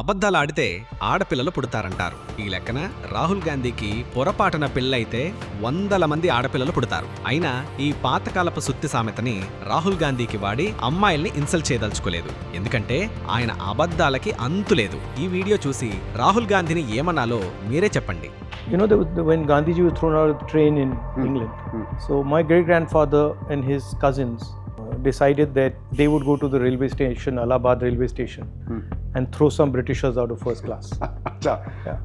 అబద్ధాలు ఆడితే ఆడపిల్లలు పుడతారంటారు ఈ లెక్కన రాహుల్ గాంధీకి పొరపాటున పెళ్ళైతే వందల మంది ఆడపిల్లలు పుడతారు అయినా ఈ పాతకాలపు సుత్తి సామెతని రాహుల్ గాంధీకి వాడి అమ్మాయిల్ని ఇన్సల్ట్ చేయదలుచుకోలేదు ఎందుకంటే ఆయన అబద్ధాలకి అంతులేదు ఈ వీడియో చూసి రాహుల్ గాంధీని ఏమనాలో మీరే చెప్పండి You know, the, the, when Gandhiji was thrown out of the train in England, Hmm. so my great grandfather and his cousins uh, decided that they would go to the railway station, Allahabad railway station, Hmm. and throw some Britishers out of first class. yeah.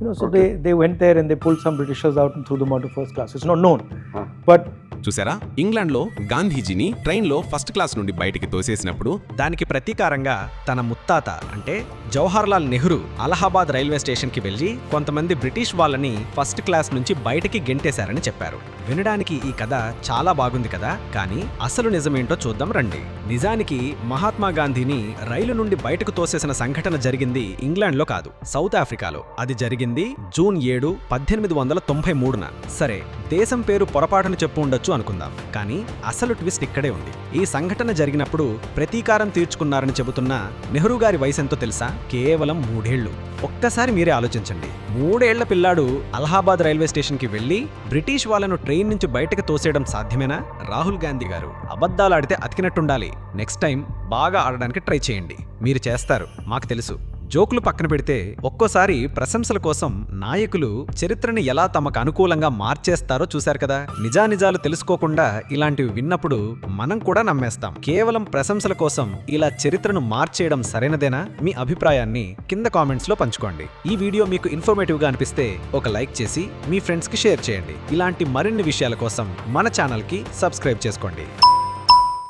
You know, so okay. they, they went there and they pulled some Britishers out and threw them out of first class. It's not known. Huh. But చూసారా? ఇంగ్లాండ్లో గాంధీజీని ట్రైన్లో first class నుండి బయటికి తోసేసినప్పుడు దానికి ప్రతీకారంగా తన ముత్తాత అంటే జవహర్లాల్ నెహ్రూ అలహాబాద్ రైల్వే స్టేషన్కి వెళ్ళి కొంతమంది బ్రిటిష్ వాళ్ళని ఫస్ట్ క్లాస్ నుంచి బయటికి గెంటేశారని చెప్పారు. వినడానికి ఈ కథ చాలా బాగుంది కదా? కానీ అసలు నిజమేంటో చూద్దాం రండి. నిజానికి మహాత్మా గాంధీని రైలు నుండి బయటకు తోసేసిన సంఘటన జరిగింది ఇంగ్లాండ్లో కాదు సౌత్ ఆఫ్రికాలో. అది జరిగింది జూన్ ఏడు పద్దెనిమిది వందల తొంభై మూడున. సరే దేశం పేరు పొరపాటును చెప్పు ఉండొచ్చు. అనుకుందాం. కానీ అసలు ట్విస్ట్ ఇక్కడే ఉంది. ఈ సంఘటన జరిగినప్పుడు ప్రతీకారం తీర్చుకున్నారని చెబుతున్న నెహ్రూ గారి వయసు ఎంతో తెలుసా? కేవలం మూడేళ్ళు ఒక్కసారి మీరే ఆలోచించండి. మూడేళ్ళ పిల్లాడు అలహాబాద్ రైల్వే స్టేషన్కి వెళ్ళి బ్రిటిష్ వాళ్ళను ట్రైన్ నుంచి బయటకు తోసేయడం సాధ్యమేనా? రాహుల్ గాంధీ గారు. అబద్ధాలు ఆడితే అతికినట్టుండాలి. నెక్స్ట్ టైం బాగా ఆడడానికి ట్రై చేయండి. మీరు చేస్తారు. మాకు తెలుసు. జోకులు పక్కన పెడితే ఒక్కోసారి ప్రశంసల కోసం నాయకులు చరిత్రని ఎలా తమకు అనుకూలంగా మార్చేస్తారో చూశారు కదా. నిజానిజాలు తెలుసుకోకుండా ఇలాంటివి విన్నప్పుడు మనం కూడా నమ్మేస్తాం. కేవలం ప్రశంసల కోసం ఇలా చరిత్రను మార్చేయడం సరైనదేనా? మీ అభిప్రాయాన్ని కింద కామెంట్స్లో పంచుకోండి. ఈ వీడియో మీకు ఇన్ఫర్మేటివ్గా అనిపిస్తే ఒక లైక్ చేసి మీ ఫ్రెండ్స్కి షేర్ చేయండి. ఇలాంటి మరిన్ని విషయాల కోసం మన ఛానల్కి సబ్స్క్రైబ్ చేసుకోండి.